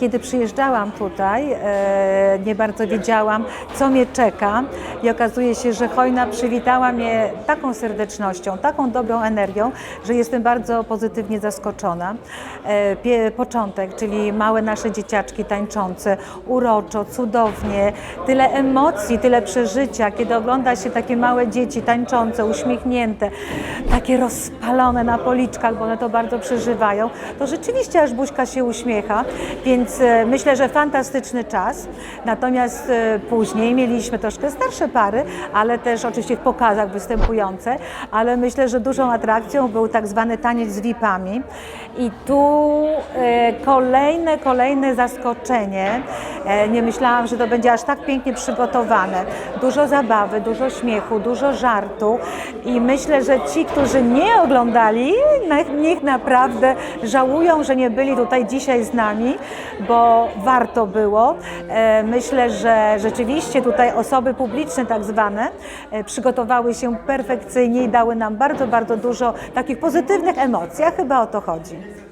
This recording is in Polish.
kiedy przyjeżdżałam tutaj, e, nie bardzo wiedziałam, co mnie czeka i okazuje się, że Hojna przywitała mnie taką serdecznością, taką dobrą energią, że jestem bardzo pozytywnie zaskoczona. E, początek, czyli małe nasze dzieciaczki tańczące, uroczo, cudownie, tyle emocji, tyle przeżycia, kiedy ogląda się takie małe dzieci tańczące, uśmiechnięte, takie rozpalone na policzkach, bo one to bardzo przeżywają, to rzeczywiście aż buźka się uśmiecha, więc e, myślę, że fantastyczny czas. Natomiast e, później mieliśmy troszkę starsze pary, ale też oczywiście w pokazach występujące, ale myślę, że dużą atrakcją był tak zwany taniec z VIP-ami i tu e, kolejne, kolejne zaskoczenie. Nie myślałam, że to będzie aż tak pięknie przygotowane. Dużo zabawy, dużo śmiechu, dużo żartu i myślę, że ci, którzy nie oglądali, niech naprawdę żałują, że nie byli tutaj dzisiaj z nami, bo warto było. E, Myślę, że rzeczywiście tutaj osoby publiczne tak zwane e, przygotowały się perfekcyjnie i dały nam bardzo, bardzo dużo takich pozytywnych emocji, a chyba o to chodzi.